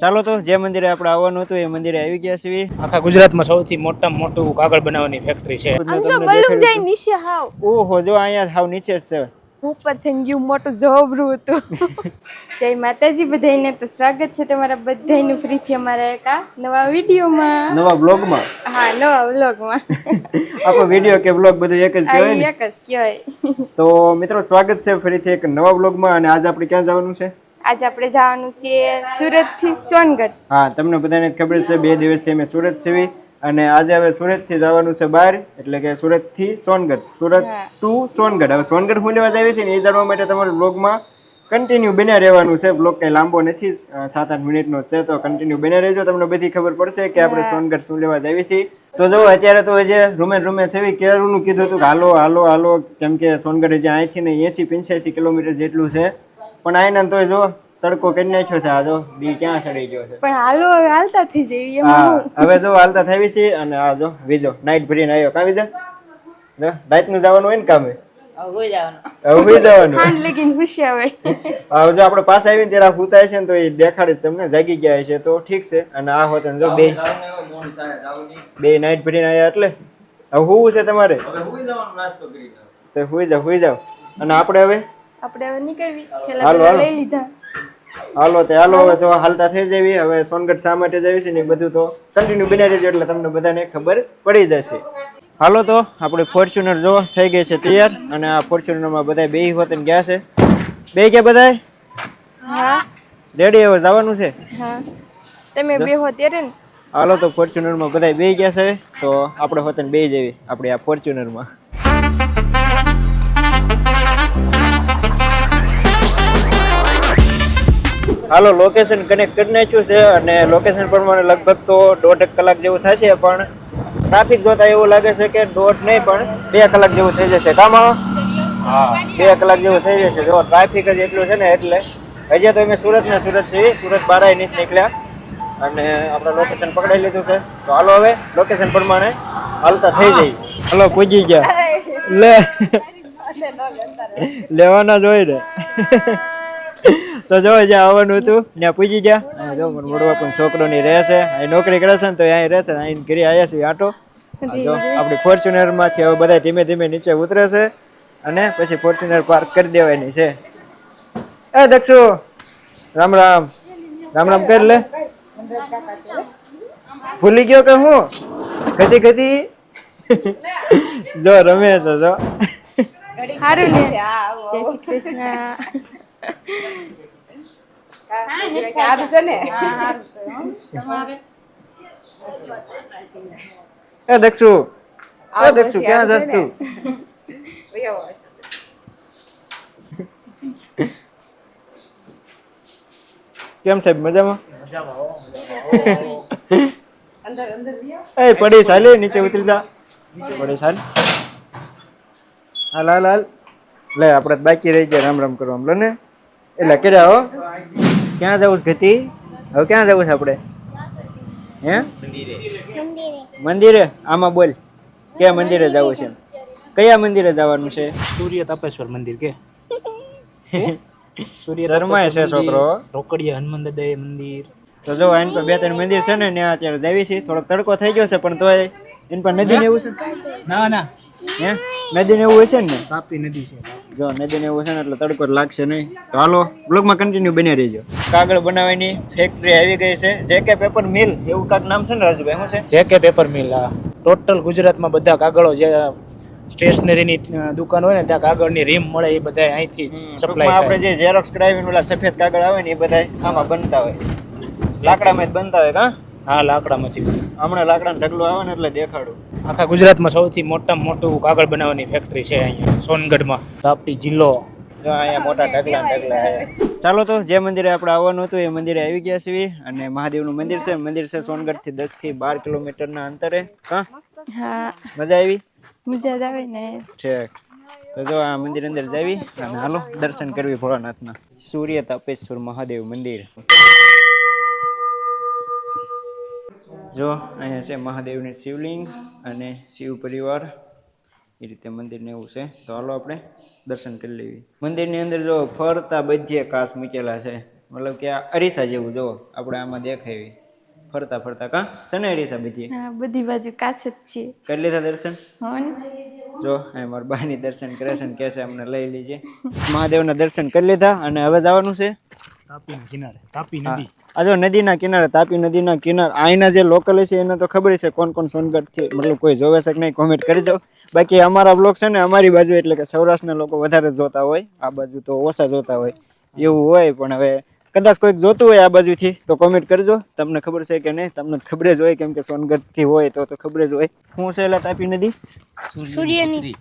ચાલો તો જે મંદિરે આપણે આવવાનું હતું એ મંદિરે આવી ગયા છીએ. આખા ગુજરાતમાં સૌથી મોટામાં મોટું કાગળ બનાવવાની ફેક્ટરી છે. બલૂન જાય નીચે હાવ. ઓહો જો અહીંયા હાવ નીચે છે. ઉપર થઈને ગયું મોટું જોબરું હતું. જય માતાજી બધાને તો સ્વાગત છે તમારા બધાનું ફરીથી અમારા એક આ નવા વિડીયોમાં. નવા બ્લોગમાં હા નવા બ્લોગમાં આપણો વીડિયો કે બ્લોગ બધું એક જ કહેવાય એક જ કહેવાય. તો મિત્રો સ્વાગત છે ફરીથી એક નવા બ્લોગમાં અને આજે આપણે ક્યાં જવાનું છે? આજે આપણે જવાનું છે સુરતથી સોનગઢ. હા તમને બધાને ખબર છે બે દિવસથી અમે સુરત છીએ અને આજે હવે સુરતથી જવાનું છે બહાર એટલે કે સુરતથી સોનગઢ. સુરત ટુ સોનગઢ. હવે સોનગઢ હું લેવા જાય છે ને એ જાણવા માટે તમારે બ્લોગમાં કન્ટિન્યુ બન્યા રહેવાનું છે. બ્લોગ કંઈ લાંબો નથી સાત આઠ મિનિટનો છે તો કન્ટિન્યુ બન્યા રહેજો. તમને બધી ખબર પડશે કે આપણે સોનગઢ શું લેવા જઈએ છીએ તો જો અત્યારે તો જે રૂમે રૂમે સેવી કેરનું કીધું હતું કે હાલો હાલો હાલો કેમ કે સોનગઢ જે અહીંથી ને એસી પંચ્યાસી કિલોમીટર જેટલું છે. પણ આઈને તોય જો તડકો કરી નાખ્યો છે આ જો બી ક્યાં ચડી ગયો છે. પણ હાલો હવે હાલતા થઈ જઈએ એમાં હવે જો હાલતા થઈ છે અને આ જો બીજો નાઈટ ભરીને આવ્યો કાં બીજા? રાતનું જવાનું હોય ને કામે? હવે જવાનું. ખાંડ લગીને ખુશી આવે. હવે જો આપણે પાસે આવીને ત્યારે આ છે ને તો એ દેખાડીશ તમને જાગી ગયા છે તો ઠીક છે. અને આ હોત ને જો બે બે નાઈટ ભરીને આવ્યા એટલે? હવે હુવું છે તમારે? તો હુઈ જાવ હુઈ જાવ અને આપણે હવે આપણે હવે નીકળવી. છેલ્લા લઈ લીધા. હાલો તે હાલો હવે તો હાલતા થઈ જવી હવે સોનગઢ શા માટે જવી છે ને બધું તો કન્ટિન્યુ બની રહેજો એટલે તમને બધાને ખબર પડી જશે. હાલો તો આપણે ફોર્ચ્યુનર જો થઈ ગઈ છે તૈયાર. અને આ ફોર્ચ્યુનરમાં બધા બે હોત ને ગયા છે. બે ગયા બધા હા. રેડી હવે જવાનું છે? હા. તમે બે હો ત્યારે ને. હાલો તો ફોર્ચ્યુનરમાં બધા બે ગયા છે. તો આપણે હોત ને બે જવી આપણે આ ફોર્ચ્યુનરમાં હાલો લોકેશન કનેક્ટ કરી નાખ્યું છે અને લોકેશન પ્રમાણે લગભગ તો દોઢ એક કલાક જેવું થશે પણ ટ્રાફિક જોતા એવું લાગે છે કે દોઢ નહીં પણ બે કલાક જેવું થઈ જશે. કામ હા બે કલાક જેવું થઈ જશે. જો ટ્રાફિક જ એટલું છે ને એટલે હજી તો અમે સુરત ને સુરત છીએ. સુરત બારાય નથી નીકળ્યા. અને આપણે લોકેશન પકડાઈ લીધું છે. તો હાલો હવે લોકેશન પ્રમાણે હાલતા થઈ જઈએ. હાલો પૂજી ગયા. લે. લેવાના જ હોય ને. તો જો જે આવવાનું હતું ત્યાં પૂછી ગયા. જો મારો મોડવા પણ છોકરોની રહેશે અહીં નોકરી કરે છે ને તો અહીં રહેશે અહીં ઘરે આવ્યા છીએ આટો. જો આપણી ફોર્ચ્યુનરમાંથી હવે બધા ધીમે ધીમે નીચે ઉતરે છે અને પછી ફોર્ચ્યુનર પાર્ક કરી દેવાની છે. એ દક્ષુ રામ રામ. રામ રામ કરી લે. ભૂલી ગયો કે હું? ગતિ ગતિ. જો રમે છે જો. સારું ને જય શ્રી કૃષ્ણ. એ દક્ષુ ક્યાં જસ તું? કેમ સાહેબ મજામાં? એ પડી સાલે નીચે ઉતરી જા. પડી સાલ. હાલ હાલ હાલ. લે આપણે બાકી રહી ગયા રામ રામ કરવા. લે ને. એટલે કર્યા હો ક્યાં જવું છે ગતિ? હવે ક્યાં જવું છે આપણે? હે? મંદિરે. આમાં બોલ. ક્યાં મંદિરે જવું છે? કયા મંદિરે જવાનું છે? સૂર્ય તપેશ્વર મંદિર કે? સૂર્ય શર્માય છે છોકરો. રોકડિયા હનુમાન દાદા મંદિર. તો જો એન પર બે ત્રણ મંદિર છે ને ત્યાં અત્યારે જાવી છે. થોડોક તડકો થઈ ગયો છે પણ તોય એન પર નદી ને એવું છે ના ના. હે? નદી ને એવું હશે ને? તાપી નદી છે. જો નદી ને એવું છે ને એટલે તડકો લાગશે નહીં. તો હાલો બ્લોગમાં કન્ટિન્યુ બની રહેજો. કાગળ બનાવવાની ફેક્ટરી આવી ગઈ છે. જે કે પેપર મિલ એવું કાંક નામ છે ને રાજુભાઈ શું છે? જે કે પેપર મિલ ટોટલ ગુજરાતમાં બધા કાગળો જે સ્ટેશનરીની દુકાન હોય ને ત્યાં કાગળની રીમ મળે એ બધા અહીંથી સપ્લાય આપણે જે ઝેરોક્સ કરાવીને ઓલા સફેદ કાગળ આવે ને એ બધા આમાં બનતા હોય. લાકડામાં જ બનતા હોય કા? હા લાકડામાંથી હમણાં લાકડાનો ઢગલો આવે ને એટલે દેખાડું. આખા ગુજરાતમાં સૌથી મોટામાં મોટું કાગળ બનાવવાની ફેક્ટરી છે અહીંયા સોનગઢમાં. તાપી જિલ્લો. જો અહીંયા મોટા ઢગલા ઢગલા છે. ચાલો તો જે મંદિરે આપણે આવવાનું હતું એ મંદિરે આવી ગયા છીએ. અને મહાદેવનું મંદિર છે. મંદિર છે સોનગઢથી દસથી બાર કિલોમીટરના અંતરે. હા? મજા આવી? મજા આવે ને. ઠીક. તો જો આ મંદિર અંદર જાવી અને હાલો દર્શન કરવી ભોળાનાથના. સૂર્ય તાપેશ્વર મહાદેવ મંદિર. જો અહીંયા છે મહાદેવની શિવલિંગ અને શિવ પરિવાર. એ રીતે મંદિરને એવું છે. તો હાલો આપણે દર્શન કરી લેવી. મંદિરની અંદર જો ફરતા બધે કાસ મૂકેલા છે. મતલબ કે આ અરીસા જેવું જો આપણે આમાં દેખાય. ફરતા ફરતા કા? શને અરીસા બધી? બધી બાજુ કાચ જ છે. કરી લીધા દર્શન? જો અહીં મારા બાની દર્શન કરે છે ને કહે છે અમને લઈ લીજે. મહાદેવના દર્શન કરી લીધા અને હવે જવાનું છે તાપીના કિનારે તાપી નદી. આ જો નદીના કિનારે તાપી નદીના કિનારે અહીંના જે લોકલ છે એને તો ખબર છે કોણ કોણ સોનગઢ છે મતલબ કોઈ જોવે છે કે નહીં કોમેન્ટ કરી દો. બાકી અમારા બ્લોગ છે ને અમારી બાજુ એટલે કે સૌરાષ્ટ્રના લોકો વધારે જોતા હોય આ બાજુ તો ઓછા જોતા હોય એવું હોય પણ હવે કદાચ કોઈક જોતું હોય આ બાજુથી તો કોમેન્ટ કરજો. તમને ખબર છે કે નહીં તમને ખબર જ હોય કેમ કે સોનગઢથી હોય તો તો ખબર જ હોય. શું છે એટલે તાપી નદી? સૂર્યની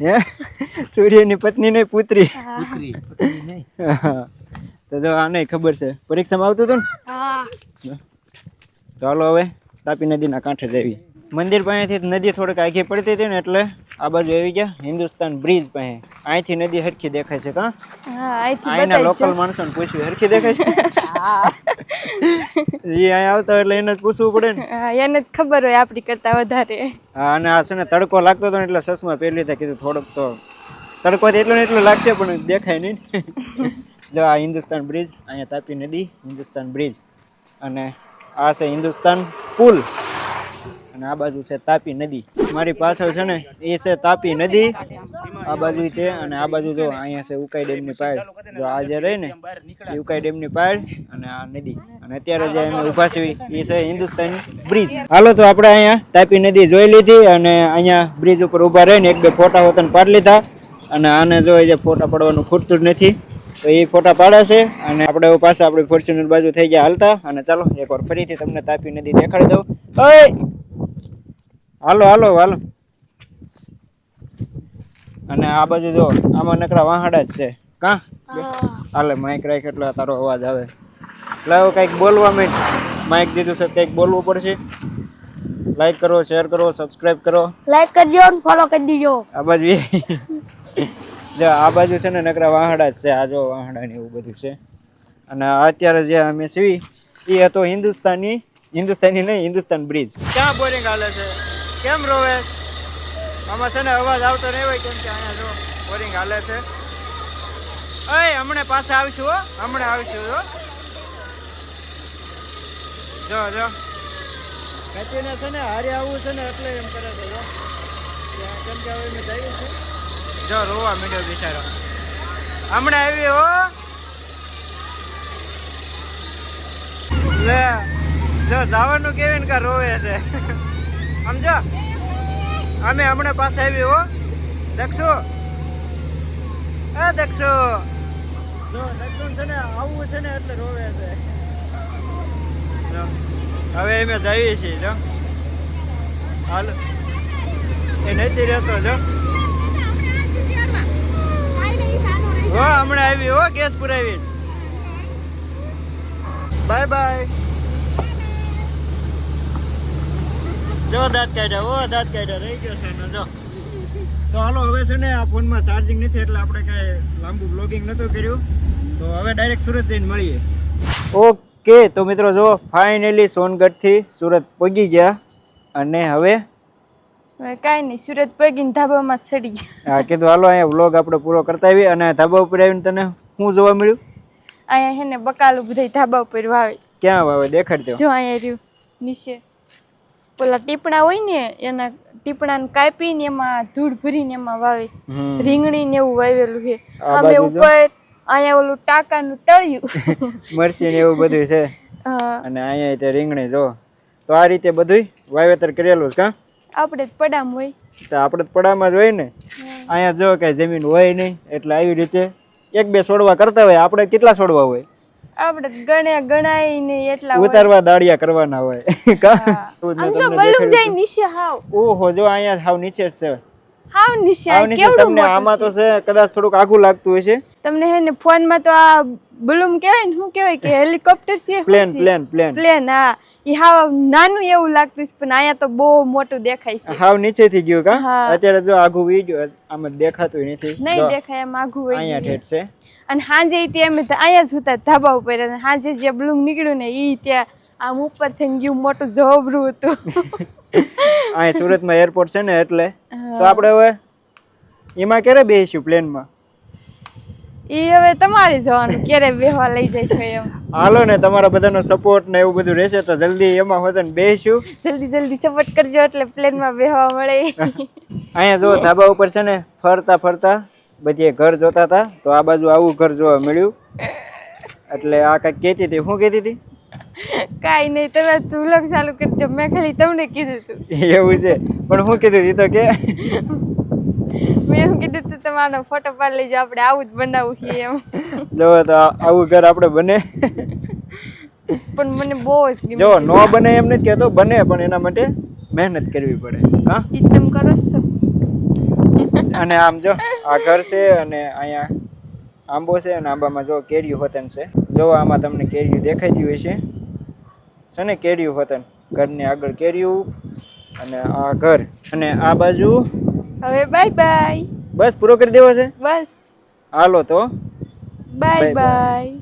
હે? સૂર્યની પત્ની નહીં પુત્રી. પુત્રી તો જો આને ખબર છે. પરીક્ષામાં આવતું હતું ને? તો હાલો હવે તાપી નદીના કાંઠે જવી મંદિર પાસેથી નદી થોડીક આઘી પડતી હતી ને એટલે આ બાજુ આવી ગયા. હિન્દુસ્તાન બ્રિજ પાસે. અહીંથી નદી હરખી દેખાય છે કા? અહીંના લોકલ માણસોને પૂછ્યું હરખી દેખાય છે? એ અહીંયા આવતા એટલે એને જ પૂછવું પડે ને. એને જ ખબર હોય આપણી કરતા વધારે. હા અને આ છે ને તડકો લાગતો હતો ને એટલે સસમાં પહેરી લીધા કીધું થોડોક તો તડકો એટલો ને એટલો લાગશે પણ દેખાય નહીં. જો આ હિન્દુસ્તાન બ્રિજ, અહીંયા તાપી નદી, હિન્દુસ્તાન બ્રિજ. અને આ છે હિન્દુસ્તાન પુલ. અને આ બાજુ છે તાપી નદી. મારી પાછળ છે ને, એ છે તાપી નદી. આ બાજુ તે અને આ બાજુ જો અહીંયા છે ઉકાઈ ડેમની પાળ. જો આ જે રહી ને, એ ઉકાઈ ડેમની પાળ અને આ નદી. અને અત્યારે જે અમે ઊભા છીએ, એ છે હિન્દુસ્તાન બ્રિજ. હાલો તો આપણે અહીંયા તાપી નદી જોઈ લીધી અને અહીંયા બ્રિજ ઉપર ઊભા રહીને એક બે ફોટા હોતન પાડી લીધા. અને આને જો જે ફોટા પડવાનું ખૂટતું જ નથી. તો એ ફોટા પાડે છે અને આપણે પાસે પાછા આપણી ફોર્ચ્યુનર બાજુ થઈ ગયા હાલતા. અને ચાલો એકવાર ફરીથી તમને તાપી નદી દેખાડી દઉં. ઓય! હાલો હાલો હાલો. અને આ બાજુ જો આમાં નકરા વાહડા જ છે. કા? હાલે માઇક રાખ એટલે તારો અવાજ આવે. એટલે હવે કંઈક બોલવા મેં માઇક દીધું છે કંઈક બોલવું પડશે. લાઈક કરો શેર કરો સબસ્ક્રાઇબ કરો. લાઈક કરજો અને ફોલો કરી દીજો. આ બાજુ. જો આ બાજુ છે ને નકરા વાહડા જ છે આ જો વાહડા ને એવું બધું છે. અને અત્યારે જે અમે સીવી એ હતો હિન્દુસ્તાની હિન્દુસ્તાની નહીં હિન્દુસ્તાન બ્રિજ. ક્યાં બોરિંગ હાલે છે? કેમ રોવે? આમાં છે ને અવાજ આવતો નહીં હોય કેમ કે અહીંયા જો બોરિંગ હાલે છે. અય હમણાં પાછા આવશું હો હમણાં આવશું હો જો જો. કચીને છે ને હારે આવવું છે ને એટલે એમ કરે છે જો. કેમ કે હવે મેં જઈએ છે. જો રોવા મીડ્યો બિચારો. હમણાં આવી હો. લે, જો જવાનું કેવી ને કા રોવે છે. સમજો અમે હમણાં પાસે આવી હો. દક્ષુ. એ દક્ષુ. જો દક્ષુ છે ને આવવું છે ને એટલે રોવે છે. હવે અમે જઈએ છીએ, જો. હાલો. એ નથી રહેતો, જો. હો, હમણાં આવી, હો, ગેસ પુરાવી બાય બાય. જો, દાંત કાઢ્યા ઓ દાંત કાઢ્યા, રહી ગયો છે જો. તો હાલો, હવે છે ને આ ફોનમાં ચાર્જિંગ નથી, એટલે આપણે કાંઈ લાંબુ બ્લોગિંગ નહોતું કર્યું. તો હવે ડાયરેક્ટ સુરત જઈને મળીએ. ઓકે, તો મિત્રો જો ફાઇનલી સોનગઢથી સુરત પહોંચી ગયા. અને હવે કાંઈ નહીં સુરત પગીને ધાબામાં ચડી ગયા. હા કીધું હાલો અહીંયા વ્લોગ આપણે પૂરો કરતા આવી અને ધાબા ઉપર આવીને તને શું જોવા મળ્યું? અહીંયા હે ને બકાલું બધા ધાબા ઉપર વાવે. ક્યાં વાવે? દેખાડજો જો અહીંયા રહ્યું નીચે. પેલા ટીપણા હોય ને એના ટીપણાને કાપીને એમાં ધૂળ ભરીને એમાં વાવીશ. રીંગણી ને એવું વાવેલું છે. અમે ઉપર અહીંયા ઓલું ટાકાનું તળિયું. મરસી ને એવું બધું છે. અને અહીંયા તે રીંગણી જો. તો આ રીતે બધું વાવેતર કરેલું છે કા? આપણે જ પડામ હોય. તો આપણે જ પડામાં જ હોય ને? અહીંયા જો કઈ જમીન હોય નહીં એટલે આવી રીતે એક બે છોડવા કરતા હોય. આપણે કેટલા છોડવા હોય? આપણે ગણ્યા ગણાય ને એટલા ઉતારવા દાડિયા કરવાના હોય. કા? જ તમને જાય નીચે હાવ. ઓહો જો અહીંયા હાવ નીચે છે. હાવ નીચે કેવડું તમને આમાં તો છે? કદાચ થોડુંક આઘું લાગતું હોય છે તમને હે ને ફોનમાં તો આ બલૂમ કહેવાય ને શું કહેવાય કે હેલિકોપ્ટર છે પ્લેન પ્લેન પ્લેન પ્લેન હા. એ હાવ નાનું એવું લાગતું છે પણ અહીંયા તો બહુ મોટું દેખાય છે. હાવ નીચેથી ગયું કા? અત્યારે જો આઘું વી ગયું આમ દેખાતું નથી. નહીં દેખાય એમ આઘું હોય અહીંયા. ઠેઠ છે. અને સાંજે ઈ ત્યાં અમે અહીંયા જ હતા ધાબા ઉપર. અને સાંજે જે બલૂમ નીકળ્યું ને ઈ ત્યાં આમ ઉપર થઈને ગયું મોટું જબરું હતું. અહીંયા સુરતમાં એરપોર્ટ છે ને એટલે. તો આપણે હવે એમાં ક્યારે બેસીશું પ્લેનમાં એ હવે તમારે જોવાનું ક્યારે બેહવા લઈ જાય છે એમ. હાલો ને તમારા બધાનો સપોર્ટ ને એવું બધું રહેશે તો જલ્દી એમાં હોત ને બેસીશું જલ્દી જલ્દી સપોર્ટ કરજો એટલે પ્લેનમાં બેહવા મળે. અહીંયા જો ધાબા ઉપર છે ને ફરતા ફરતા બધે ઘર જોતા હતા તો આ બાજુ આવું ઘર જોવા મળ્યું. એટલે આ કઈ કહેતી હતી શું કહેતી હતી? કાંઈ નહીં તમે તુલક ચાલુ કરજો. મેં ખાલી તમને કીધું હતું. એવું છે. પણ હું કીધું હતી તો કે? મેં એમ કીધું તું તમારો ફોટો પાડી લેજો આપણે આવું જ બનાવવું છે એમ. જો તો આવું ઘર આપણે બને. પણ મને બહુ જ જો ન બને એમ નથી કહેતો બને પણ એના માટે મહેનત કરવી પડે. હા? ઈ તમે કરો છો. અને આમ જો આ ઘર છે અને અહીંયા આંબો છે અને આંબામાં જો કેરીયું હોતન છે. જો આમાં તમને કેરીયું દેખાતી હોય છે. છે ને કેરીયું હોતન. ઘરની આગળ કેરીયું અને આ ઘર. અને આ બાજુ હવે બાય બાય બસ પૂરો કરી દેવો છે? બસ. હાલો તો. બાય. બાય